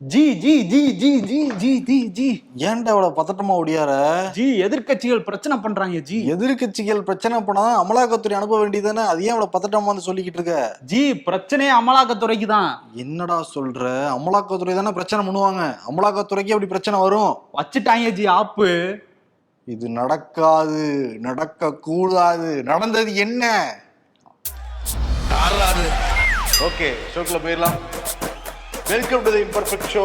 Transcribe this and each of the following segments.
G ஜி ஜி ஜி ஜி ஜி ஜி ஜி. ஏன்டா இவ்வளவு பதட்டமா ஒடியார ஜி எதிர்க்கட்சிகள் பிரச்சனை பண்றாங்க ஜி. எதிர்கட்சிகள் பிரச்சனை பண்ணா அமலாக்கத்துறை அனுப்ப வேண்டியதானே அது ஏன் இவ்வளவு பதட்டமா வந்து சொல்லிக்கிட்டு இருக்க? ஜி பிரச்சனையே அமலாக்கத்துறைக்கு தான் என்னடா சொல்ற? அமலாக்கத்துறை தானே பிரச்சனை பண்ணுவாங்க. அமலாக்கத்துறைக்கு அப்படி பிரச்சனை வரும். வச்சுட்டாங்க ஜி ஆப்பு. இது நடக்காது நடக்க கூடாது நடந்தது என்ன? ஓகே ஷோக்குள்ள போயிடலாம். Welcome to the imperfect show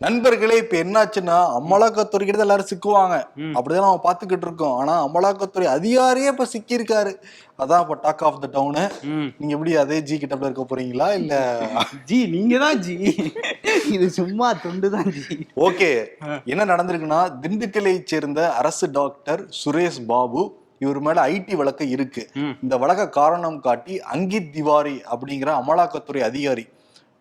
நண்பர்களே இப்ப என்னாச்சுன்னா அமலாக்கத்துறை கிட்ட எல்லாரும் சிக்குவாங்க. அப்படிதான் நம்ம பாத்துக்கிட்டு இருக்கோம். ஆனா அமலாக்கத்துறை அதிகாரியே இப்ப சிக்கி இருக்காரு அதான் இப்ப டாக் ஆஃப் த டவுனு. நீங்க எப்படி அதே ஜி கிட்ட இருக்க போறீங்களா இல்ல? ஜி நீங்க தான் ஜி இது சும்மா தொண்டு தான் ஜி ஓகே. என்ன நடந்திருக்குன்னா திண்டுக்கலை சேர்ந்த அரசு டாக்டர் சுரேஷ் பாபு இவர் மேல ஐடி வழக்கு இருக்கு. இந்த வழக்க காரணம் காட்டி அங்கித் திவாரி அப்படிங்கிற அமலாக்கத்துறை அதிகாரி.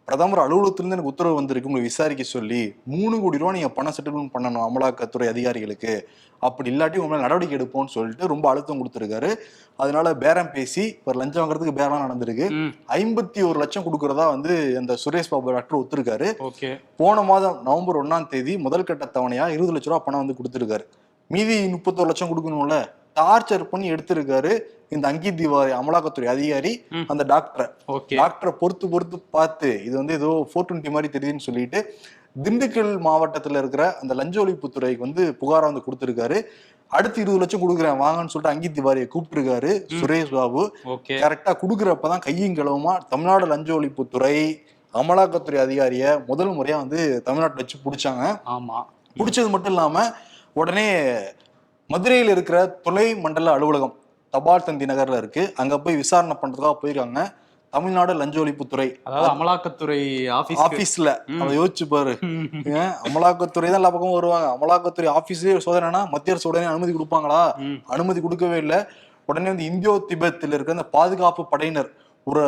பிரதமர் அலுவலகத்திலிருந்து எனக்கு உத்தரவு வந்திருக்கு. உங்களை விசாரிக்க சொல்லி மூணு கோடி ரூபா நீங்க பணம் செட்டில்மெண்ட் பண்ணணும் அமலாக்கத்துறை அதிகாரிகளுக்கு. அப்படி இல்லாட்டி உங்க மேல நடவடிக்கை எடுப்போம்னு சொல்லிட்டு ரொம்ப அழுத்தம் கொடுத்துருக்காரு. அதனால பேரம் பேசி ஒரு லஞ்சம் வாங்குறதுக்கு பேரம் நடந்திருக்கு. ஐம்பத்தி ஒரு லட்சம் கொடுக்கறதா வந்து அந்த சுரேஷ் பாபு டாக்டர் ஒத்துருக்காரு. போன மாதம் நவம்பர் ஒண்ணாம் தேதி முதல் கட்ட தவணையா இருபது லட்ச ரூபா பணம் வந்து கொடுத்துருக்காரு. மீதி முப்பத்தோரு லட்சம் கொடுக்கணும்ல? டார்ச்சர் பண்ணி எடுத்திருக்காரு இந்த அங்கித் திவாரி அமலாக்கத்துறை அதிகாரி. அந்த டாக்டரை டாக்டரை பொறுத்து பொறுத்து பார்த்து இது வந்து ஏதோ ஃபோர் டுவெண்ட்டி மாதிரி தெரியுதுன்னு சொல்லிட்டு திண்டுக்கல் மாவட்டத்துல இருக்கிற அந்த லஞ்ச ஒழிப்புத்துறைக்கு வந்து புகாரா வந்து கொடுத்துருக்காரு. அடுத்து இருபது லட்சம் கொடுக்குறேன் வாங்கன்னு சொல்லிட்டு அங்கித் திவாரியை கூப்பிட்டுருக்காரு சுரேஷ் பாபு. கரெக்டா கொடுக்குறப்பதான் கையும் கிளவுமா தமிழ்நாடு லஞ்ச ஒழிப்புத்துறை அமலாக்கத்துறை அதிகாரியை முதல் முறையா வந்து தமிழ்நாட்டுல வச்சு பிடிச்சாங்க. ஆமா. பிடிச்சது மட்டும் இல்லாம உடனே மதுரையில் இருக்கிற துணை மண்டல அலுவலகம் தபால் தந்தி நகர்ல இருக்கு. அங்க போய் விசாரணை பண்றதுக்காக போயிருக்காங்க. தமிழ்நாடு லஞ்ச ஒழிப்புத்துறை. அதாவது அமலாக்கத்துறை ஆபீஸ் ஆபீஸ்ல. அதை யோசிச்சு பாரு. அமலாக்கத்துறை தான் எல்லா பக்கமும் வருவாங்க. அமலாக்கத்துறை ஆபீஸ்லயே சோதனைனா மத்திய அரசு உடனே அனுமதி கொடுப்பாங்களா. அனுமதி கொடுக்கவே இல்லை. உடனே வந்து இந்தியோ திபெத்தில் இருக்க அந்த பாதுகாப்பு படையினர் ஒரு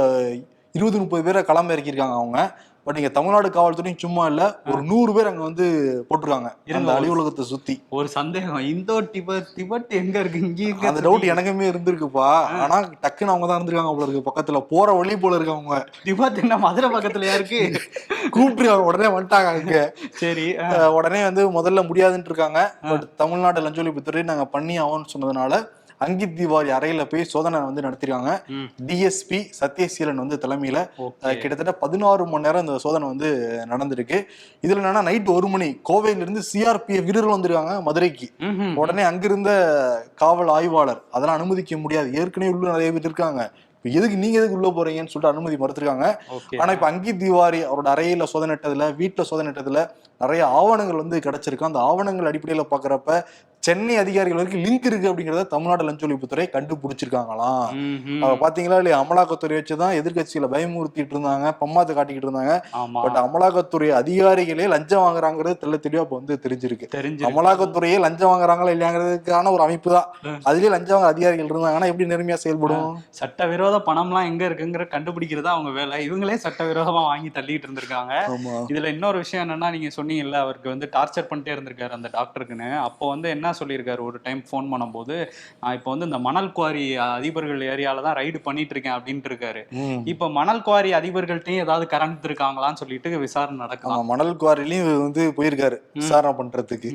இருபது முப்பது பேரை களம் இறக்கியிருக்காங்க அவங்க. பட் இங்க தமிழ்நாடு காவல்துறையும் சும்மா இல்ல ஒரு நூறு பேர் அங்க வந்து போட்டிருக்காங்க. அந்த அலுவலகத்தை சுத்தி. ஒரு சந்தேகம். இந்தோ டிபெட் டிபெட் எங்க இருக்கு? இங்க அந்த டவுட் எனக்குமே இருந்திருக்குப்பா. ஆனா டக்குன்னு அவங்க தான் இருந்திருக்காங்க போல இருக்கு. பக்கத்துல போற வழி போல இருக்கு அவங்க. டிபெட் என்ன மதுரை பக்கத்துலயா இருக்கு? கூப்பிட்டுருக்காங்க உடனே வந்துட்டாங்க அங்க. சரி உடனே வந்து முதல்ல முடியாதுன்னு இருக்காங்க. பட் தமிழ்நாடு லஞ்ச ஒழிப்புத்துறை நாங்க பண்ணி ஆவோம்னு சொன்னதுனால அங்கித் திவாரி அறையில போய் சோதனை வந்து நடத்திருக்காங்க. டிஎஸ்பி சத்யசீலன் வந்து தலைமையில கிட்டத்தட்ட பதினாறு மணி நேரம் இந்த சோதனை வந்து நடந்திருக்கு. இதுல என்னன்னா நைட் ஒரு மணி கோவையில இருந்து சிஆர்பிஎஃப் வீரர்கள் வந்திருக்காங்க மதுரைக்கு. உடனே அங்கிருந்த காவல் ஆய்வாளர் அதெல்லாம் அனுமதிக்க முடியாது. ஏற்கனவே உள்ள நிறைய பேர் இருக்காங்க. இப்ப எதுக்கு நீங்க எதுக்கு உள்ள போறீங்கன்னு சொல்லிட்டு அனுமதி மறுத்திருக்காங்க. ஆனா இப்ப அங்கித் திவாரி அவரோட அறையில சோதனைட்டதுல வீட்டுல சோதனைட்டதுல நிறைய ஆவணங்கள் வந்து கிடைச்சிருக்கு. அந்த ஆவணங்கள் அடிப்படையில பாக்குறப்ப சென்னை அதிகாரிகள் வரைக்கும் லிங்க் இருக்கு அப்படிங்கறத தமிழ்நாடு லஞ்ச ஒழிப்புத்துறை கண்டுபிடிச்சிருக்காங்களாம் பாத்தீங்களா இல்லையா? அமலாக்கத்துறை வச்சுதான் எதிர்க்கட்சியில பயமுறுத்திட்டு இருந்தாங்க பம்மாத்து காட்டிக்கிட்டு இருந்தாங்க. பட் அமலாக்கத்துறை அதிகாரிகளே லஞ்சம் வாங்குறாங்கிறது தெள்ள தெளிவா இப்ப வந்து தெரிஞ்சிருக்கு. தெரிஞ்சு அமலாக்கத்துறையே லஞ்சம் வாங்குறாங்களா இல்லையாங்கிறதுக்கான ஒரு அமைப்பு தான். அதுலயே லஞ்சம் வாங்குற அதிகாரிகள் இருந்தாங்கன்னா எப்படி நேர்மையா செயல்படும்? சட்டவிரோத பணம்லாம் எங்க இருக்குங்கிற கண்டுபிடிக்கிறதா அவங்க வேலை. இவங்களே சட்டவிரோதமா வாங்கி தள்ளிட்டு இருந்திருக்காங்க. இதுல இன்னொரு விஷயம் என்னன்னா நீங்க சொன்னீங்கல்ல அவருக்கு வந்து டார்ச்சர் பண்ணிட்டே இருந்திருக்காரு அந்த டாக்டருக்குன்னு. அப்போ வந்து என்ன சொல்லியிருக்காரு. ஒரு டைம் ஃபோன் பண்ணும்போது நான் இப்போ வந்து இந்த மணல் குவாரி அதிபர்கள் ஏரியால தான் ரைடு பண்ணிட்டு இருக்கேன் அப்படின்ட்டு இருக்காரு. இப்போ மணல் குவாரி அதிபர்கள்ட்டையும் ஏதாவது கரண்ட் இருக்காங்களான்னு சொல்லிட்டு விசாரணை நடக்கலாம். மணல் குவாரிலையும் வந்து போயிருக்காரு விசாரணை பண்றதுக்கு.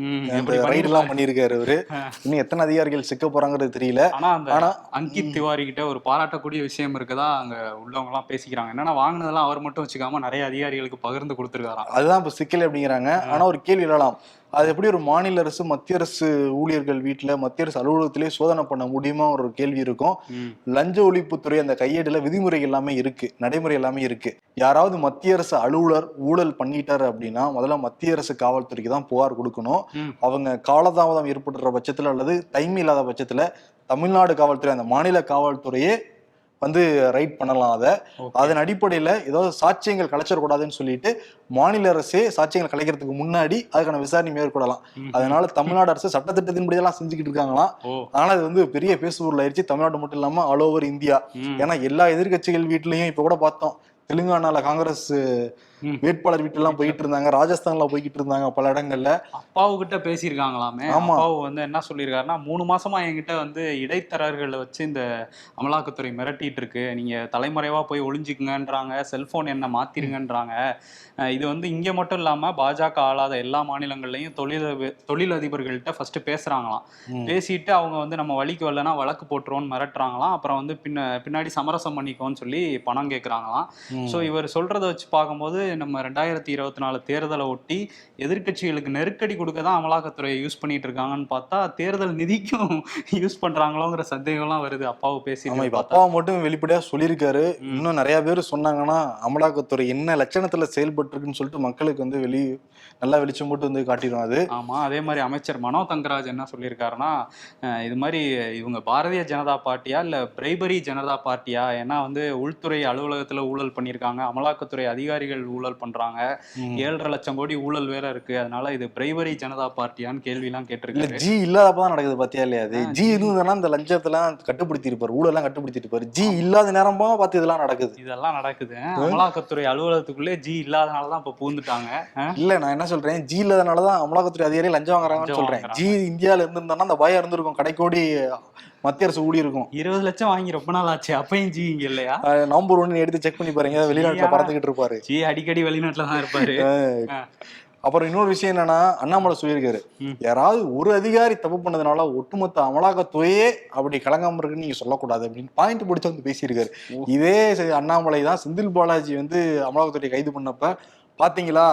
ரைடு எல்லாம்? பண்ணியிருக்காரு அவரு இன்னும் எத்தனை அதிகாரிகள் சிக்க போறாங்கிறது தெரியல. ஆனா அந்த ஆனா அங்கித் திவாரி கிட்ட ஒரு பாராட்டக்கூடிய விஷயம் இருக்குதா? அங்க உள்ளவங்க எல்லாம் பேசிக்கிறாங்க. என்னன்னா வாங்கினதெல்லாம் அவர் மட்டும் வச்சுக்காம நிறைய அதிகாரிகளுக்கு பகிர்ந்து கொடுத்துருக்காராம். அதுதான் இப்ப சிக்கல் அப்படிங்கிறாங்க. ஆனா ஒரு கேள்வி எழலாம் அது எப்படி ஒரு மாநில அரசு மத்திய அரசு ஊழியர்கள் வீட்டுல மத்திய அரசு அலுவலகத்திலே சோதனை பண்ண முடியுமா ஒரு கேள்வி இருக்கும். லஞ்ச ஒழிப்புத்துறை அந்த கையேடுல விதிமுறை எல்லாமே இருக்கு நடைமுறை எல்லாமே இருக்கு. யாராவது மத்திய அரசு அலுவலர் ஊழல் பண்ணிட்டாரு அப்படின்னா முதல்ல மத்திய அரசு காவல்துறைக்கு தான் புகார் கொடுக்கணும். அவங்க காலதாமதம் ஏற்படுற பட்சத்துல அல்லது டைம் இல்லாத பட்சத்துல தமிழ்நாடு காவல்துறை அந்த மாநில காவல்துறையே வந்து ரைட் பண்ணலாம் அதை. அதன் அடிப்படையில ஏதாவது சாட்சியங்கள் கலைச்சிடக்கூடாதுன்னு சொல்லிட்டு மாநில அரசே சாட்சியங்கள் கலைக்கிறதுக்கு முன்னாடி அதுக்கான விசாரணை மேற்கொள்ளலாம். அதனால தமிழ்நாடு அரசு சட்டத்திட்டத்தின்படி எல்லாம் செஞ்சுக்கிட்டு இருக்காங்களாம் ஆனா அது வந்து பெரிய பேசுபொருள் ஆயிடுச்சு தமிழ்நாடு மட்டும் இல்லாம ஆல் ஓவர் இந்தியா. ஏன்னா எல்லா எதிர்க்கட்சிகள் வீட்லயும் இப்ப கூட பார்த்தோம் தெலுங்கானால காங்கிரஸ். வேட்பாளர் வீட்டெல்லாம் போயிட்டு இருந்தாங்க ராஜஸ்தான்ல போய்கிட்டு இருந்தாங்க பல இடங்கள்ல. அப்பாவு கிட்ட பேசியிருக்காங்களாமே. அப்பாவு வந்து என்ன சொல்லியிருக்காருன்னா மூணு மாசமா என்கிட்ட வந்து இடைத்தரகர்களை வச்சு இந்த அமலாக்கத்துறை மிரட்டிட்டு இருக்கு நீங்க தலைமறைவா போய் ஒளிஞ்சுக்குங்கன்றாங்க செல்போன் என்ன மாத்திருங்கன்றாங்க. இது வந்து இங்க மட்டும் இல்லாம பாஜக ஆளாத எல்லா மாநிலங்கள்லயும் தொழில் தொழிலதிபர்கள்ட்ட ஃபர்ஸ்ட் பேசுறாங்களாம். பேசிட்டு அவங்க வந்து நம்ம வழிக்கு வரலன்னா வழக்கு போட்டுருவோம்னு மிரட்டுறாங்களாம். அப்புறம் வந்து பின்ன பின்னாடி சமரசம் பண்ணிக்கோன்னு சொல்லி பணம் கேட்குறாங்களாம். ஸோ இவர் சொல்றத வச்சு பார்க்கும்போது நம்ம ரெண்டாயிரத்தி இருபத்தி நாலு தேர்தலை ஒட்டி எதிர்க்கட்சிகளுக்கு நெருக்கடி கொடுக்க தான் அமலாக்கத்துறையை யூஸ் பண்ணிட்டு இருக்காங்கன்னு பார்த்தா தேர்தல் நிதிக்கும் யூஸ் பண்றாங்களோங்கிற சந்தேகம்லாம் வருது. அப்பாவை பேசி அப்பாவை மட்டும் வெளிப்படையா சொல்லியிருக்காரு. இன்னும் நிறைய பேர் சொன்னாங்கன்னா அமலாக்கத்துறை என்ன லட்சணத்துல செயல்பட்டு இருக்குன்னு சொல்லிட்டு மக்களுக்கு வந்து வெளி நல்லா வெளிச்சம் போட்டு வந்து காட்டிடும் அது. ஆமா அதே மாதிரி அமைச்சர் மனோ தங்கராஜ் என்ன சொல்லியிருக்காருன்னா இது மாதிரி இவங்க பாரதிய ஜனதா பார்ட்டியா இல்ல பிரைபரி ஜனதா பார்ட்டியா? ஏன்னா வந்து உள்துறை அலுவலகத்துல ஊழல் பண்ணியிருக்காங்க. அமலாக்கத்துறை அதிகாரிகள் ஊழல் பண்றாங்க. ம். ஏழரை லட்சம் கோடி ஊழல் வேற இருக்கு. அதனால இது பிரைபரி ஜனதா பார்ட்டியான்னு கேள்விலாம் இல்ல கேட்டிருக்காரு. ஜி இல்லாதப்பதான் நடக்குது பாத்தியா இல்லையா அது? ஜி இருந்ததுன்னா இந்த லஞ்சத்தெல்லாம் கட்டுப்படுத்தி இருப்பாரு ஊழலாம் கட்டுப்படுத்திட்டு இருப்பாரு ஜி இல்லாத நேரமா பார்த்து இதெல்லாம் நடக்குது. இதெல்லாம் நடக்குது. அமலாக்கத்துறை அலுவலகத்துக்குள்ளே ஜி இல்லாதனாலதான் இப்ப பூந்துட்டாங்க. இல்ல நான் என்ன சொல்றேன்? ஜி இல்லாதனாலதான் அமலாக்கத்துறை அதிகாரி லஞ்சம் வாங்குறாங்கன்னு சொல்றேன். ஜி இந்தியால இருந்திருந்தானா அந்த பயம் இருந்திருக்கும். கடைக்கோடி மத்திய அரசு ஊடி இருக்கும். இருபது லட்சம் வாங்கி ரொம்ப நாள் ஆச்சு. அப்பயும் ஜி இங்க இல்லையா? நவம்பர் ஒன்னு எடுத்து செக் பண்ணி பாருங்க. வெளிநாட்டுல? பறந்துகிட்டு இருப்பாரு. ஜி அடிக்கடி வெளிநாட்டுல தான் இருப்பாரு. அப்புறம் இன்னொரு விஷயம் என்னன்னா அண்ணாமலை சொல்லியிருக்காரு. யாராவது ஒரு அதிகாரி தப்பு பண்ணதுனால ஒட்டுமொத்த அமலாக்கத்துறையே அப்படி கலங்காம இருக்குன்னு நீங்க சொல்லக்கூடாது அப்படின்னு பாயிண்ட் பிடிச்சு வந்து பேசியிருக்காரு. இதே அண்ணாமலை தான் செந்தில் பாலாஜி வந்து அமலாக்கத்துறை கைது பண்ணப்ப பாத்தீங்களா?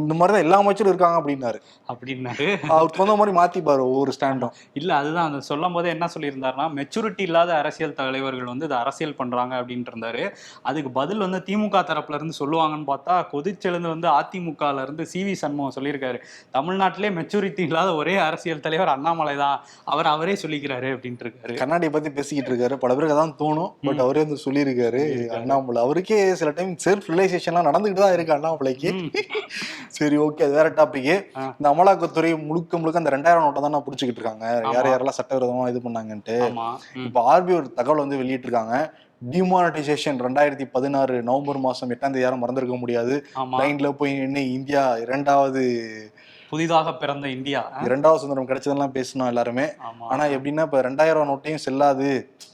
இந்த மாதிரி தான் எல்லா அமைச்சரும் இருக்காங்க அப்படின்னாரு. அப்படின்னாரு. அவருக்கு தகுந்த மாதிரி மாத்திப்பாரு ஒவ்வொரு ஸ்டாண்டும் இல்ல அதுதான். அந்த சொல்லும் போதே என்ன சொல்லியிருந்தாருன்னா மெச்சூரிட்டி இல்லாத அரசியல் தலைவர்கள் வந்து இதை அரசியல் பண்றாங்க அப்படின்ட்டு இருந்தாரு. அதுக்கு பதில் வந்து திமுக தரப்புல இருந்து சொல்லுவாங்கன்னு பார்த்தா கொதிச்செழுந்து வந்து அதிமுகல இருந்து சி வி சண்முகம் சொல்லியிருக்காரு. தமிழ்நாட்டிலே மெச்சூரிட்டி இல்லாத ஒரே அரசியல் தலைவர் அண்ணாமலை தான். அவர் அவரே சொல்லிக்கிறாரு அப்படின்ட்டு இருக்காரு. கண்ணாடியை பத்தி பேசிக்கிட்டு இருக்காரு. பல பேருக்கு அதான் தோணும். பட் அவரே வந்து சொல்லியிருக்காரு. அண்ணாமலை. அவருக்கே சில டைம் செல்ஃப் ரியலைசேஷன்லாம் நடந்துகிட்டு தான் இருக்கு அண்ணாமலைக்கு. சரி ஓகே அது வேற டாபிக். இந்த அமலாக்கத்துறை முழுக்க முழுக்க அந்த ரெண்டாயிரம் நோட்டை தான் பிடிச்சிக்கிட்டு இருக்காங்க. யார் யாரெல்லாம் சட்டவிரோதமா இது பண்ணாங்கன்ட்டு. இப்போ ஆர்பிஐ ஒரு தகவல் வந்து வெளியிட்டிருக்காங்க. டிமானிட்டைசேஷன் ரெண்டாயிரத்தி பதினாறு நவம்பர் மாசம் எட்டாம் தேதி யாரும் மறந்திருக்க முடியாது. லைன்ல போய் நின்று இந்தியா இரண்டாவது புதிதாக பிறந்த இந்தியா? இரண்டாவது சுதந்திரம் கிடைச்சதெல்லாம் பேசணும் எல்லாருமே. ஆனா எப்படின்னா இப்ப ரெண்டாயிரம் நோட்டையும் செல்லாது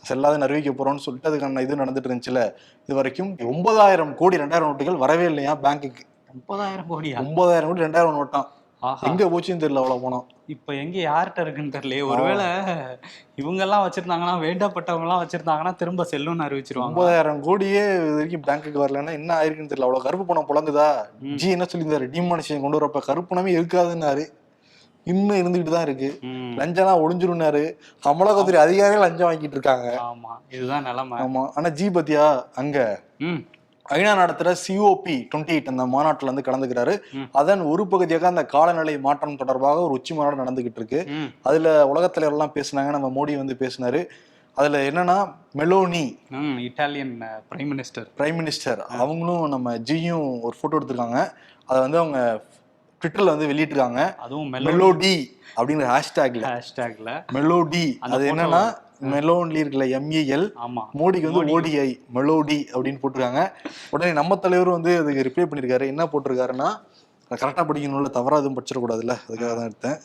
செல்லாதுன்னு அறிவிக்க போறோம்னு சொல்லிட்டு அதுக்கான இது நடந்துட்டு இருந்துச்சுல. இது வரைக்கும் ஒன்பதாயிரம் கோடி ரெண்டாயிரம் நோட்டுகள் வரவே இல்லையா பேங்க்குக்கு முப்பதாயிரம் கோடியா? ஒன்பதாயிரம் கோடி ரெண்டாயிரம் நோட்டாம். ஆஹா. எங்க போச்சுன்னு தெரியல அவ்வளவு பணம் இப்ப எங்க யார்கிட்ட இருக்குன்னு தெரியலையே. ஒருவேளை இவங்க எல்லாம் வச்சிருந்தாங்கன்னா வேண்டப்பட்டவங்க எல்லாம் வச்சிருந்தாங்கன்னா திரும்ப செல்லும்னு அறிவிச்சிருவாங்க. ஒன்பதாயிரம் கோடியே இது வரைக்கும் பேங்க்குக்கு வரலன்னா என்ன ஆயிருக்குன்னு தெரியல. அவ்வளவு கருப்பு பணம் புலங்குதா. ஜி என்ன சொல்லியிருந்தாரு? டிமானிஷன் கொண்டு வரப்ப கருப்பு பணமே இருக்காதுன்னாரு. இன்னும் இருந்துகிட்டு தான் இருக்கு. லஞ்சம்லாம் ஒளிஞ்சிருந்தாரு அமலாக்கத்துறை அதிகாரிகள் லஞ்சம் வாங்கிட்டு இருக்காங்க. ஆமா. இதுதான் நிலைமை. ஆமா. ஆனா ஜி பத்தியா? அங்க. ஐநா நடத்துற சிஓபி டுவெண்ட்டி எயிட் அந்த மாநாட்டுல வந்து கலந்துக்கிறாரு. அதன் ஒரு பகுதியாக அந்த காலநிலை மாற்றம் தொடர்பாக ஒரு உச்சி மாநாடு நடந்துகிட்டு இருக்கு. அதுல உலகத் பேசுனாங்க. நம்ம மோடி வந்து பேசினாரு. அதுல என்னன்னா Meloni Italian prime minister prime minister அவங்களும் நம்ம ஜியும் ஒரு போட்டோ எடுத்திருக்காங்க. அதை வந்து அவங்க ட்விட்டர்ல வந்து வெளியிட்டிருக்காங்க. அதுவும் மெலோ மெலோடி அப்படிங்கிற ஹேஷ்டேக்ல ஹேஷ்டேக்ல மெலோடி அது என்னன்னா மெலோன்லி இருக்குல்ல எம்இஎல் ஆமா. மோடிக்கு வந்து. ஓடிஐ மெலோடி அப்படின்னு போட்டிருக்காங்க. உடனே நம்ம தலைவரும் வந்து அதுக்கு ரிப்ளை பண்ணியிருக்காரு. என்ன போட்டிருக்காருன்னா கரெக்டாக படிக்கணும்ல தவறா எதுவும் படிச்சிடக்கூடாதுல்ல. அதுக்காக தான் எடுத்தேன்.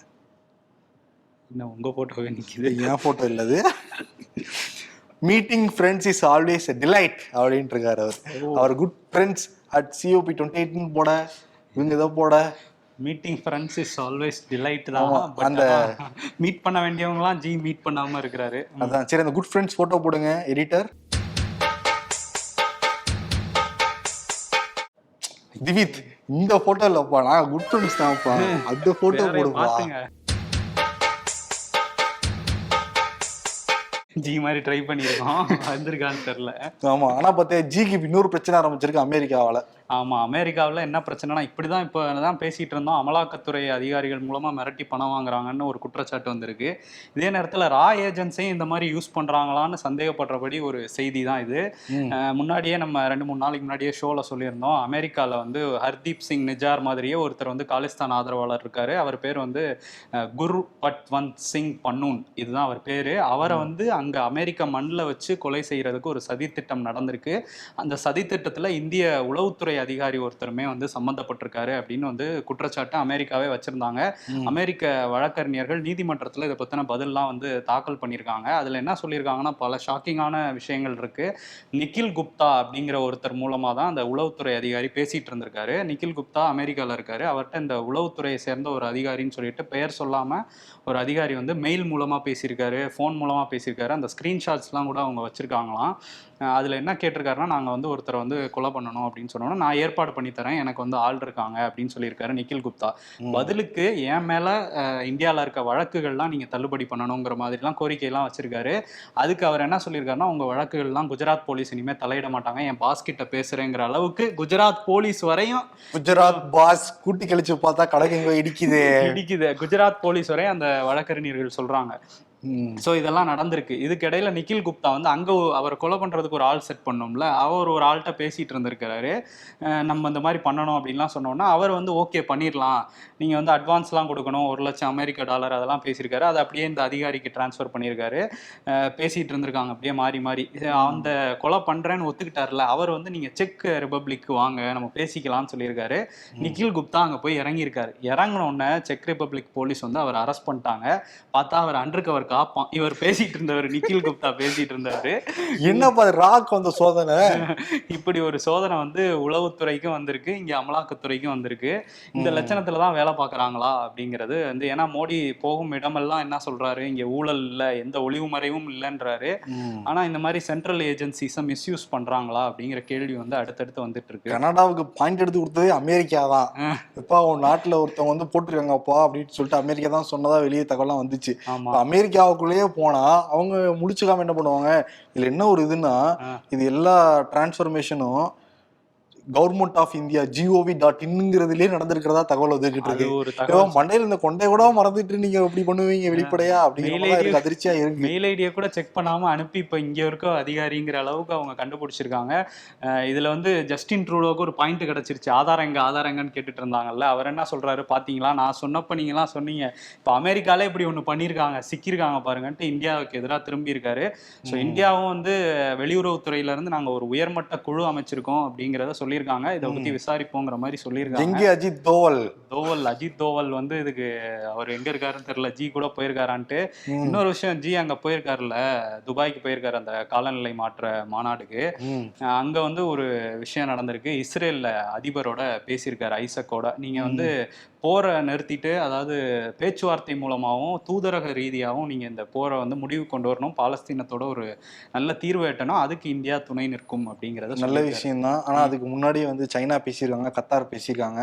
இன்னும் உங்க போட்டோவே நிக்குது? இது என் போட்டோ இல்லது meeting friends is always delight அப்படின்ட்டு இருக்காரு அவர். அவர் good friends at COP twenty எயிட்னு போட இவங்க இதை போட. Meeting friends is always delight தான். அந்த- மீட் பண்ண வேண்டியவங்கலாம் ஜி மீட் பண்ணாம இருக்கிறாரு. அதான் சரி அந்த குட் ஃப்ரெண்ட்ஸ் போட்டோ போடுங்க எடிட்டர் திவித் இந்த போட்டோ இல்லப்பா நான் குட் ஃப்ரெண்ட்ஸ் தான்ப்பா. அந்த போட்டோ போடுப்பா பாத்துங்க ஜி மாதிரி ட்ரை பண்ணியிருக்கோம். வந்திருக்கான்னு தெரியல. ஆமா ஆனா பார்த்தே ஜிக்கு இன்னொரு பிரச்சனை ஆரம்பிச்சிருக்கு அமெரிக்காவால. ஆமா அமெரிக்காவில் என்ன பிரச்சனைனா இப்படிதான் இப்போ தான் பேசிட்டு இருந்தோம். அமலாக்கத்துறை அதிகாரிகள் மூலமா மிரட்டி பணம் வாங்குறாங்கன்னு ஒரு குற்றச்சாட்டு வந்திருக்கு. இதே நேரத்தில் ரா ஏஜென்சியும் இந்த மாதிரி யூஸ் பண்றாங்களான்னு சந்தேகப்படுறபடி ஒரு செய்தி தான் இது. முன்னாடியே நம்ம ரெண்டு மூணு நாளைக்கு முன்னாடியே ஷோல சொல்லியிருந்தோம். அமெரிக்காவில் வந்து ஹர்தீப் சிங் நிஜார் மாதிரியே ஒருத்தர் வந்து காலிஸ்தான் ஆதரவாளர் இருக்காரு. அவர் பேர் வந்து குரு பட்வந்த் சிங் பன்னூன். இதுதான் அவர் பேரு. அவரை வந்து அங்க அமெரிக்க மண்ணில் வச்சு கொலை செய்யறதுக்கு ஒரு சதித்திட்டம் நடந்திருக்கு. அந்த சதித்திட்டத்துல இந்திய உளவுத்துறை அதிகாரி ஒருத்தருமே வந்து சம்மந்தப்பட்டிருக்காரு அப்படின்னு வந்து குற்றச்சாட்டு அமெரிக்காவே வச்சிருந்தாங்க. அமெரிக்க வழக்கறிஞர்கள் நீதிமன்றத்தில் இதை பற்றின பதில்லாம் வந்து தாக்கல் பண்ணியிருக்காங்க அதில் என்ன சொல்லியிருக்காங்கன்னா பல ஷாக்கிங்கான விஷயங்கள் இருக்கு. நிக்கில் குப்தா அப்படிங்கிற ஒருத்தர் மூலமாக தான் அந்த உளவுத்துறை அதிகாரி பேசிட்டு இருந்திருக்காரு. நிக்கில் குப்தா அமெரிக்காவில் இருக்காரு. அவர்கிட்ட இந்த உளவுத்துறையை சேர்ந்த ஒரு அதிகாரின்னு சொல்லிட்டு பெயர் சொல்லாமல் ஒரு அதிகாரி வந்து மெயில் மூலமாக பேசியிருக்காரு ஃபோன் மூலமாக பேசியிருக்காரு. அந்த ஸ்க்ரீன்ஷாட்ஸ்லாம் கூட அவங்க வச்சுருக்காங்களாம். அதில் என்ன கேட்டிருக்காருன்னா நாங்கள் வந்து ஒருத்தரை வந்து கொலை பண்ணணும் அப்படின்னு சொன்னோன்னா நான் ஏற்பாடு பண்ணி தரேன். எனக்கு வந்து ஆள் இருக்காங்க அப்படின்னு சொல்லியிருக்காரு நிக்கில் குப்தா. பதிலுக்கு என் மேலே இந்தியாவில் இருக்க வழக்குகள்லாம் நீங்கள் தள்ளுபடி பண்ணணுங்கிற மாதிரிலாம் கோரிக்கையெல்லாம் வச்சிருக்காரு. அதுக்கு அவர் என்ன சொல்லியிருக்காருன்னா உங்கள் வழக்குகள்லாம் குஜராத் போலீஸ் இனிமேல் தலையிட மாட்டாங்க. என் பாஸ் கிட்ட பேசுகிறேங்கிற அளவுக்கு குஜராத் போலீஸ் வரையும் குஜராத் பாஸ் கூட்டி கழிச்சு பார்த்தா கடக்கு இடிக்குது. இடிக்குது. குஜராத் போலீஸ் வரையும் அந்த வழக்கறிஞர்கள் சொல்றாங்க. ம். ஸோ இதெல்லாம் நடந்திருக்கு. இதுக்கு இடையில நிக்கில் குப்தா வந்து அங்க அவரை கொலை பண்றதுக்கு ஒரு ஆள் செட் பண்ணோம்ல அவர் ஒரு ஆள்கிட்ட பேசிட்டு இருந்திருக்கிறாரு. நம்ம இந்த மாதிரி பண்ணணும் அப்படின்லாம் சொன்னோம்னா அவர் வந்து ஓகே பண்ணிடலாம் நீங்க வந்து அட்வான்ஸ்லாம் கொடுக்கணும் ஒரு லட்சம் அமெரிக்க டாலர் அதெல்லாம் பேசியிருக்காரு. அதை அப்படியே இந்த அதிகாரிக்கு டிரான்ஸ்ஃபர் பண்ணியிருக்காரு. அஹ் பேசிட்டு இருந்திருக்காங்க அப்படியே மாறி மாறி. அந்த கொலை பண்றேன்னு ஒத்துக்கிட்டார்ல அவர் வந்து நீங்க செக் ரிப்பப்ளிக் வாங்க நம்ம பேசிக்கலாம்னு சொல்லியிருக்காரு. நிக்கில் குப்தா அங்க போய் இறங்கியிருக்காரு. இறங்கின உடனே செக் ரிப்பப்ளிக் போலீஸ் வந்து அவர் அரெஸ்ட் பண்ணிட்டாங்க. பார்த்தா அவர் அண்டர் கவர் காப்பான். இவர் பேசிட்டு இருந்தவர் நிக்கில் குப்தா பேசிட்டு இருந்தவர் என்னப்பா ராக் வந்த சோதனை? இப்படி ஒரு சோதனை வந்து உளவுத்துறைக்கும் வந்திருக்கு இங்க அமலாக்கத்துறைக்கும் வந்திருக்கு. இந்த. லட்சணத்துல தான் வேலை பார்க்கறாங்களா அப்படிங்கிறது வந்து ஏன்னா மோடி போகும் இடமெல்லாம் என்ன சொல்றாரு? இங்க ஊழல் இல்ல எந்த ஒளிவு மறைவும் இல்லைன்றாரு. ஆனா இந்த மாதிரி சென்ட்ரல் ஏஜென்சிஸை மிஸ்யூஸ் பண்றாங்களா அப்படிங்கிற கேள்வி வந்து அடுத்தடுத்து வந்துட்டு இருக்கு கனடாவுக்கு பாயிண்ட் எடுத்து கொடுத்ததே அமெரிக்கா தான். உன் நாட்டுல ஒருத்தவங்க வந்து போட்டிருக்காங்கப்பா அப்படின்னு சொல்லிட்டு அமெரிக்கா தான் சொன்னதா வெளியே தகவலாம் வந்துச்சு. இப்ப அமெரிக்காவுக்குள்ளேயே போனா அவங்க முடிச்சுக்காம என்ன பண்ணுவாங்க இதுல என்ன ஒரு இதுன்னா. இது எல்லா டிரான்ஸ்ஃபர்மேஷனும் government of India GOV dot இன்னுங்கிறதுலயே நடந்திருக்கிறதா தகவல் வந்துகிட்டு இருக்கு. மண்டையில இந்த கொண்டை கூட மறந்துட்டு நீங்க எப்படி பண்ணுவீங்க வெளிப்படையா அப்படிங்கிற அதிர்ச்சியா இருக்கு. மெயில் ஐடியை கூட செக் பண்ணாம அனுப்பி இப்போ இங்க இருக்க அதிகாரிங்கிற அளவுக்கு அவங்க கண்டுபிடிச்சிருக்காங்க. இதுல வந்து ஜஸ்டின் ட்ரூடோக்கு ஒரு பாயிண்ட் கிடைச்சிருச்சு. ஆதாரம் எங்க ஆதாரம் எங்கன்னு கேட்டுட்டு இருந்தாங்கல்ல அவர் என்ன சொல்றாரு பாத்தீங்களா? நான் சொன்னப்ப நீங்க எல்லாம் சொன்னீங்க. இப்போ அமெரிக்காலே இப்படி ஒண்ணு பண்ணியிருக்காங்க சிக்கியிருக்காங்க பாருங்கன்ட்டு இந்தியாவுக்கு எதிராக திரும்பி இருக்காரு ஸோ. இந்தியாவும் வந்து வெளியுறவுத்துறையில இருந்து நாங்க ஒரு உயர்மட்ட குழு அமைச்சிருக்கோம் அப்படிங்கிறத சொல்லியிருக்காங்க. இதை பத்தி விசாரிப்போங்கிற மாதிரி சொல்லியிருக்காங்க. எங்கே அஜித் தோவல். தோவல் அஜித் தோவல் வந்து இதுக்கு அவர் எங்க இருக்காருன்னு தெரியல. ஜி கூட போயிருக்காரான்ட்டு. இன்னொரு விஷயம் ஜி அங்க போயிருக்காருல்ல. துபாய்க்கு போயிருக்காரு அந்த காலநிலை மாற்ற மாநாடுக்கு. அங்க வந்து ஒரு விஷயம் நடந்திருக்கு. இஸ்ரேல்ல அதிபரோட பேசியிருக்காரு ஐசக்கோட. நீங்க வந்து போரை நிறுத்திட்டு அதாவது பேச்சுவார்த்தை மூலமாகவும் தூதரக ரீதியாகவும் நீங்க இந்த போரை வந்து முடிவு கொண்டு வரணும். பாலஸ்தீனத்தோட ஒரு நல்ல தீர்வு எட்டணும். அதுக்கு இந்தியா துணை நிற்கும் அப்படிங்கறத நல்ல. விஷயம் தான் ஆனா அதுக்கு முன்னாடியே வந்து சைனா பேசியிருக்காங்க கத்தார் பேசியிருக்காங்க.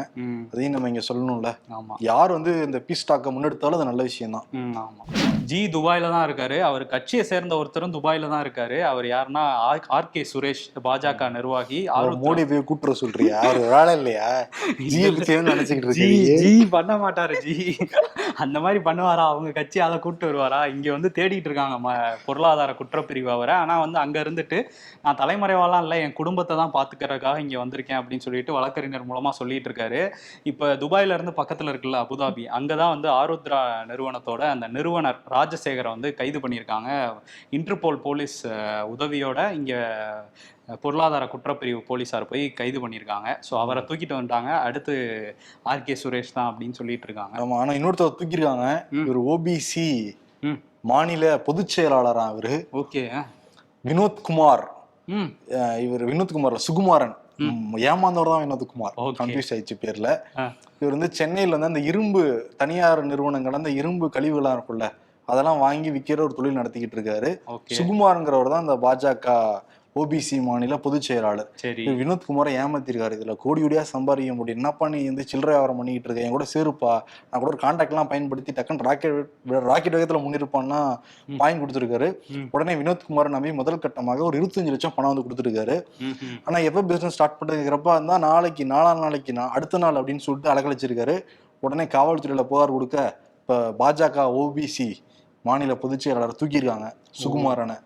அதையும் நம்ம இங்க சொல்லணும்ல. ஆமா. யார் வந்து இந்த பீஸ் டாக்கை முன்னெடுத்தாலும் அது நல்ல விஷயம் தான் ஆமா. ஜி துபாயில தான் இருக்காரு. அவர் கட்சியை சேர்ந்த ஒருத்தரும் துபாயில தான் இருக்காரு. அவர் யாருன்னா ஆர் கே சுரேஷ் பாஜக நிர்வாகி. ஆருத்ரா மோடி போய் கூட்டுற சொல்றியா? அவர் வேலை இல்லையா? ஜிஎஃப்சி நினைச்சுக்கிட்டு ஜி இருக்கீங்க ஜி பண்ண மாட்டாரு ஜி அந்த மாதிரி பண்ணுவாரா? அவங்க கட்சி அதை கூப்பிட்டு வருவாரா? இங்க வந்து தேடிட்டு இருக்காங்க பொருளாதார குற்றப்பிரிவு அவரை. ஆனா வந்து அங்க இருந்துட்டு நான் தலைமறைவாலாம் இல்லை. என் குடும்பத்தை தான் பாத்துக்கறதுக்காக இங்க வந்திருக்கேன் அப்படின்னு சொல்லிட்டு வழக்கறிஞர் மூலமா சொல்லிட்டு இருக்காரு. இப்ப துபாயில இருந்து பக்கத்துல இருக்குல்ல அபுதாபி அங்கதான் வந்து ஆருத்ரா நிறுவனத்தோட அந்த நிறுவனர் ராஜசேகரை வந்து கைது பண்ணியிருக்காங்க. இன்டர்போல் போலீஸ் உதவியோட இங்க பொருளாதார குற்றப்பிரிவு போலீசார் போய் கைது பண்ணியிருக்காங்க. ஸோ அவரை தூக்கிட்டு வந்துட்டாங்க. அடுத்து ஆர் கே சுரேஷ் தான் அப்படின்னு சொல்லிட்டு இருக்காங்க. ஆமா ஆனா இன்னொருத்தர் தூக்கியிருக்காங்க. இவர் ஓபிசி மாநில பொதுச் செயலாளரா இவரு. ஓகே. வினோத்குமார் இவர் வினோத்குமார் சுகுமாரன். ஏமாந்தவர் தான் வினோத்குமார். கன்ஃபியூஸ் ஆயிடுச்சு பேர்ல. இவர் வந்து சென்னையில வந்து அந்த இரும்பு தனியார் நிறுவனங்கள் அந்த இரும்பு கழிவுலாம் இருக்குல்ல அதெல்லாம் வாங்கி விற்கிற ஒரு தொழில் நடத்திக்கிட்டு இருக்காரு. சுகுமார்ங்கிறவர் தான் அந்த பாஜக ஓபிசி மாநில பொதுச் செயலாளர். சரி. வினோத்குமாரை ஏமாத்திருக்காரு. இதுல கோடி கோடியா சம்பாதிக்க முடியும். என்னப்பா நீ வந்து சில்லறை வியாபாரம் பண்ணிக்கிட்டு இருக்க? என் கூட சேருப்பா. நான் கூட ஒரு கான்டாக்ட் எல்லாம் பயன்படுத்தி டக்குன்னு ராக்கெட் ராக்கெட் வேகத்துல முன்னிருப்பான்னா. பாயிண்ட் கொடுத்துருக்காரு. உடனே வினோத்குமாரை நம்பி முதல் கட்டமாக ஒரு இருபத்தஞ்சு லட்சம் பணம் வந்து கொடுத்துருக்காரு. ஆனா எப்ப பிசினஸ் ஸ்டார்ட் பண்ணுறதுங்கிறப்ப இருந்தா நாளைக்கு நாலாம் நாளைக்கு நான் அடுத்த நாள் அப்படின்னு சொல்லிட்டு அலக்கழிச்சிருக்காரு உடனே காவல்துறையில புகார் கொடுக்க இப்ப பாஜக ஓபிசி மாநில பொதுச் செயலாளர் தூக்கியிருக்காங்க சுகுமாரனை.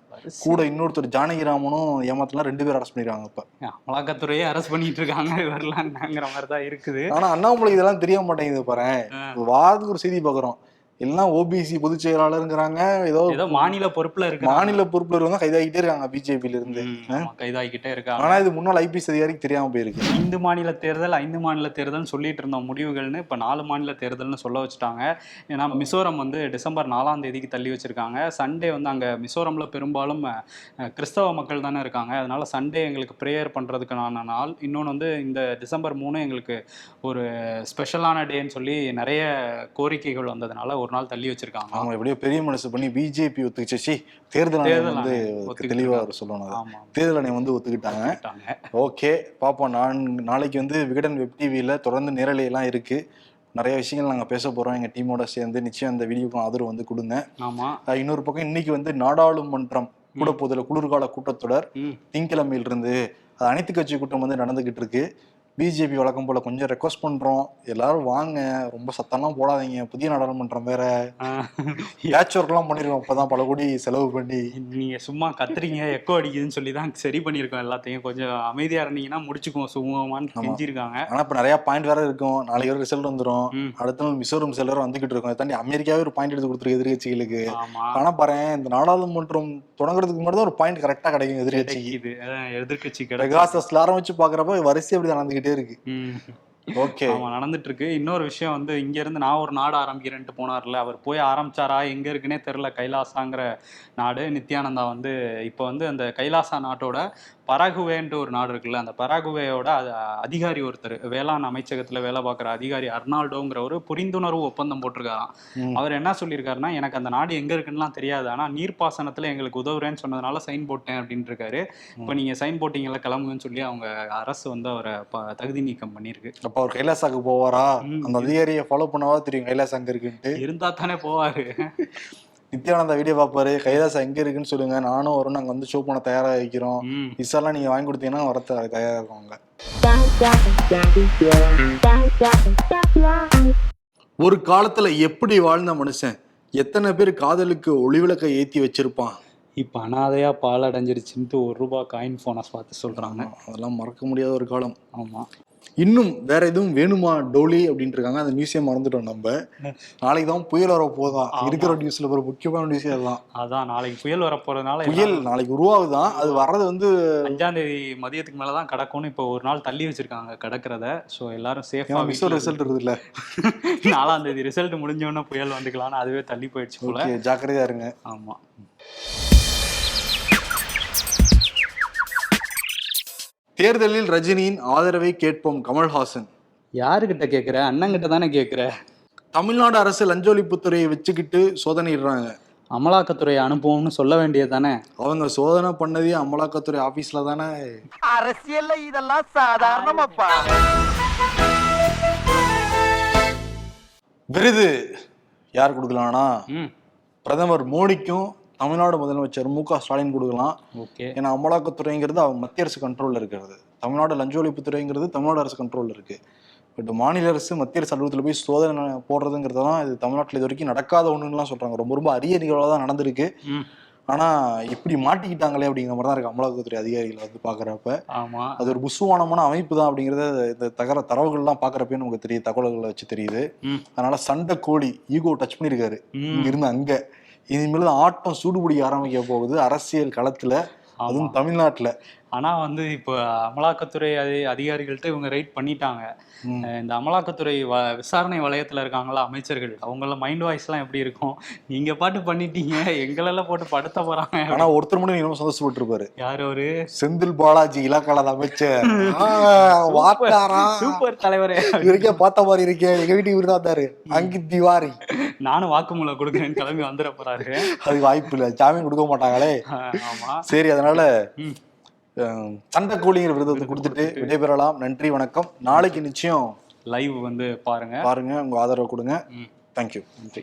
கூட இன்னொருத்தர் ஜானகிராமனும் ஏமாத்தலாம். ரெண்டு பேர் அரெஸ்ட் பண்ணிருக்காங்க இப்ப. அமலாக்கத்துறையே அரெஸ்ட் பண்ணிட்டு இருக்காங்க. இவரெல்லாம்ங்கிற மாதிரி தான் இருக்குது. ஆனா அண்ணாமலை இதெல்லாம் தெரிய மாட்டேங்குது பாரு. வாரத்துக்கு ஒரு செய்தி பாக்குறோம். எல்லாம் ஓபிசி பொதுச் செயலாளருங்கிறாங்க. ஏதோ ஏதோ மாநில பொறுப்புல இருக்கு மாநில பொறுப்புல இருக்கவங்க கைதாகிட்டே இருக்காங்க பிஜேபியில இருந்து. கைதாகிக்கிட்டே இருக்காங்க. ஆனா இது முன்னாள் ஐபிஎஸ் அதிகாரிக்கு தெரியாம போயிருக்கு. ஐந்து மாநில தேர்தல் ஐந்து மாநில தேர்தல்னு சொல்லிட்டு இருந்தோம் முடிவுகள்னு இப்போ நாலு மாநில தேர்தல்னு சொல்ல வச்சுட்டாங்க. ஏன்னா மிசோரம் வந்து டிசம்பர் நாலாம் தேதிக்கு தள்ளி வச்சிருக்காங்க. சண்டே வந்து அங்கே மிசோரம்ல பெரும்பாலும் கிறிஸ்தவ மக்கள் தானே இருக்காங்க. அதனால சண்டே எங்களுக்கு ப்ரேயர் பண்ணுறதுக்கான நாள். இன்னொன்று வந்து இந்த டிசம்பர் மூணு எங்களுக்கு ஒரு ஸ்பெஷலான டேன்னு சொல்லி நிறைய கோரிக்கைகள் வந்ததுனால ஒரு நாள் தள்ளி வச்சிருக்காங்க. அவங்க எப்படியோ பெரிய மனசு பண்ணி பிஜேபி ஒத்துக்கிச்சு. தேர்தல் ஆணையம் வந்து தெளிவா சொல்லணும். தேர்தல் ஆணையம் வந்து ஒத்துக்கிட்டாங்க. ஓகே பாப்போம். நான் நாளைக்கு வந்து விகடன் வெப் டிவியில் தொடர்ந்து நேரலை எல்லாம் இருக்கு. நிறைய விஷயங்கள் நாங்கள் பேச போறோம். எங்க டீமோட சேர்ந்து நிச்சயம் அந்த வீடியோக்கு ஆதரவு வந்து கொடுங்க. ஆமாம் இன்னொரு பக்கம் இன்னைக்கு வந்து நாடாளுமன்றம் கூட போதில் குளிர்கால கூட்டத்தொடர் இருந்து அது அனைத்து கட்சி கூட்டம் வந்து நடந்துகிட்டு இருக்கு. பிஜேபி வழக்கம் போல கொஞ்சம் ரெக்வஸ்ட் பண்றோம். எல்லாரும் வாங்க. ரொம்ப சத்தம்லாம் போடாதீங்க. புதிய நாடாளுமன்றம் வேற. பேட்ச் ஒர்க்லாம் பண்ணிருக்கோம். அப்பதான் பல கோடி செலவு பண்ணி. நீங்க சும்மா கத்துறீங்க. எக்கோ அடிக்குதுன்னு சொல்லி தான் சரி பண்ணியிருக்கோம் எல்லாத்தையும். கொஞ்சம் அமைதியா இருந்தீங்கன்னா முடிச்சுக்குவோம். சுமூகமான்னு ஆமா. செஞ்சிருக்காங்க ஆனா இப்ப நிறைய பாயிண்ட் வேற இருக்கும். நாளைக்கு வரை ரிசல்ட் வந்துரும். அடுத்த நாள் மிசோரம் செல்லரும் வந்துகிட்டு இருக்கும். தாண்டி அமெரிக்காவே ஒரு பாயிண்ட் எடுத்து கொடுத்துருக்கு எதிர்கட்சிகளுக்கு. ஆனா பாரு இந்த நாடாளுமன்றம் தொடங்குறதுக்கு முன்னாடி தான் ஒரு பாயிண்ட் கரெக்டா கிடைக்கும் அதான் எதிர்க்கட்சி கிடைக்கும் ஆரம்பிச்சு பாக்குறப்ப வரிசை அப்படி நடந்துகிட்டே இருக்கு ஓகே. ஆமா நடந்துட்டு இருக்கு இன்னொரு விஷயம் வந்து இங்க இருந்து நான் ஒரு நாடு ஆரம்பிக்கிறேன்ட்டு போனார்ல அவர் போய் ஆரம்பிச்சாரா எங்க இருக்குன்னே தெரியல கைலாசாங்கிற நாடு. நித்யானந்தா வந்து இப்போ வந்து அந்த கைலாசா நாட்டோட பராகுவேன்ட்டு ஒரு நாடு இருக்குல்ல அந்த பராகுவேயோட அது அதிகாரி ஒருத்தர் வேளாண் அமைச்சகத்துல வேலை பார்க்குற அதிகாரி அர்னால்டோங்கிற ஒரு புரிந்துணர்வு ஒப்பந்தம் போட்டிருக்காராம். அவர் என்ன சொல்லியிருக்காருன்னா எனக்கு அந்த நாடு எங்க இருக்குன்னுலாம் தெரியாது. ஆனா நீர்ப்பாசனத்துல எங்களுக்கு உதவுறேன்னு சொன்னதுனால சைன் போட்டேன் அப்படின்ட்டு இருக்காரு. இப்போ நீங்க சைன் போட்டீங்கல்ல கிளம்புங்கன்னு சொல்லி அவங்க அரசு வந்து அவரை தகுதி நீக்கம் பண்ணியிருக்கு. அப்ப அவர் கைலாசாக்கு போவாரா. அந்த அதிகாரியை ஃபாலோ பண்ணவா தெரியும் கைலாஸ் அங்க இருக்குன்ட்டு? இருந்தா தானே போவாரு. நித்யானந்தா வீடியோ பாப்பாரு கைலாஸ் எங்க இருக்குன்னு சொல்லுங்க. நானும் வரும் நாங்க வந்து ஷோ பண்ண தயாரா வைக்கிறோம் ம். விசாலாம் நீங்க வாங்கி கொடுத்தீங்கன்னா வர தயாரா இருக்கவங்க ஒரு காலத்துல எப்படி வாழ்ந்த மனுஷன்? எத்தனை பேர் காதலுக்கு ஒளிவிளக்கை ஏத்தி வச்சிருப்பான்? இப்போ அனாதையா பால் அடைஞ்சிருச்சுன்ட்டு ஒரு ரூபாய் காயின் போனை பார்த்து சொல்றாங்க. அதெல்லாம் மறக்க முடியாத ஒரு காலம். ஆமா. இன்னும் வேற எதுவும் வேணுமா டோலி அப்படின்ட்டு இருக்காங்க அந்த நியூஸே மறந்துட்டோம் நம்ம. நாளைக்கு தான் புயல் வர ஆமா. இருக்கிற நியூஸ்ல ஒரு முக்கியமான நியூஸே அதுதான். அதான் நாளைக்கு புயல் வர போறதுனால புயல் நாளைக்கு உருவாகுதான். அது வர்றது வந்து அஞ்சாம் தேதி மதியத்துக்கு மேல தான் கிடக்கும்னு இப்போ ஒரு நாள் தள்ளி வச்சிருக்காங்க கிடக்கிறத. ஸோ எல்லாரும் சேஃபா மிஸ் ரிசல்ட் இருக்குதுல்ல. நாலாம் தேதி ரிசல்ட் முடிஞ்ச உடனே புயல் வந்துக்கலாம்னு அதுவே தள்ளி போயிடுச்சு போல. ஜாக்கிரதையா இருங்க. ஆமா. தேர்தலில் ரஜினியின் ஆதரவை கேட்போம் கமல்ஹாசன். யாருகிட்ட கேக்குற? அண்ணங்கிட்ட தானே கேக்குற? தமிழ்நாடு அரசு லஞ்ச ஒழிப்புத்துறையை வச்சுக்கிட்டு சோதனையிடுறாங்க. அமலாக்கத்துறை அனுப்புவோம்னு சொல்ல வேண்டியது தானே அவங்க சோதனை பண்ணதே அமலாக்கத்துறை ஆபீஸ்ல தானே. அரசியல்ல இதெல்லாம் சாதாரணமாப்பா. விருது யார் கொடுக்கலாம்னா ம். பிரதமர் மோடிக்கும் தமிழ்நாடு முதலமைச்சர் மு க ஸ்டாலின் கொடுக்கலாம். ஏன்னா அமலாக்கத்துறைங்கிறது அவங்க மத்திய அரசு கண்ட்ரோல்ல இருக்கிறது. தமிழ்நாடு லஞ்ச ஒழிப்புத்துறைங்கிறது தமிழ்நாடு அரசு கண்ட்ரோல்ல இருக்கு. பட் மாநில அரசு மத்திய அரசு அலுவலகத்தில் போய் சோதனை போடுறதுங்கிறது தான் இது தமிழ்நாட்டில் இது வரைக்கும் நடக்காத ஒண்ணுன்னுலாம் சொல்றாங்க. ரொம்ப ரொம்ப அரிய நிகழ்வாக தான் நடந்திருக்கு. ம். ஆனா இப்படி மாட்டிக்கிட்டாங்களே அப்படிங்கிற மாதிரி தான் இருக்கு அமலாக்கத்துறை அதிகாரிகள் வந்து பாக்குறப்ப. ஆமா. அது ஒரு புசுவானமான அமைப்பு தான் அப்படிங்கறத இந்த தகர தரவுகள்லாம் பாக்குறப்பே நமக்கு தெரியுது தகவல்களை வச்சு தெரியுது. அதனால சண்டை கோழி ஈகோ டச் பண்ணியிருக்காரு ம். இங்க இருந்து அங்க. இனிமேல் தான் ஆட்டம் சூடுபிடிக்க ஆரம்பிக்க போகுது. அரசியல் களத்துல அதுவும் தமிழ்நாட்டுல. ஆனா வந்து இப்போ அமலாக்கத்துறை அதி அதிகாரிகள்ட்ட இவங்க ரைட் பண்ணிட்டாங்க. இந்த அமலாக்கத்துறை வ விசாரணை வளையத்துல இருக்காங்களா அமைச்சர்கள் அவங்கள மைண்ட் வாய்ஸ் எல்லாம் எப்படி இருக்கும்? நீங்க பாட்டு பண்ணிட்டீங்க எங்களெல்லாம் போட்டு படுத்த போறாங்க. ஆனா ஒருத்தர் மட்டும் இன்னும் சந்தோஷப்பட்டு இருப்பாரு யார் ஒரு செந்தில் பாலாஜி இலக்கால அமைச்சர். சூப்பர் தலைவரே. இவருக்கே பார்த்த மாதிரி இருக்கேன் எங்க வீட்டுக்கு இவரு தாத்தாரு அங்கித் திவாரி. நானும் வாக்குமூலம் கொடுக்குறேன்னு கிளம்பி வந்துட போறாரு. அது வாய்ப்பு இல்லை. ஜாமீன் கொடுக்க மாட்டாங்களே. ஆமா. சரி அதனால சண்டை கோழிங்கிற விருதத்தை கொடுத்துட்டு விடைபெறலாம். நன்றி வணக்கம். நாளைக்கு நிச்சயம் லைவ் வந்து பாருங்க. பாருங்க. உங்க ஆதரவு கொடுங்க. தேங்க்யூ நன்றி.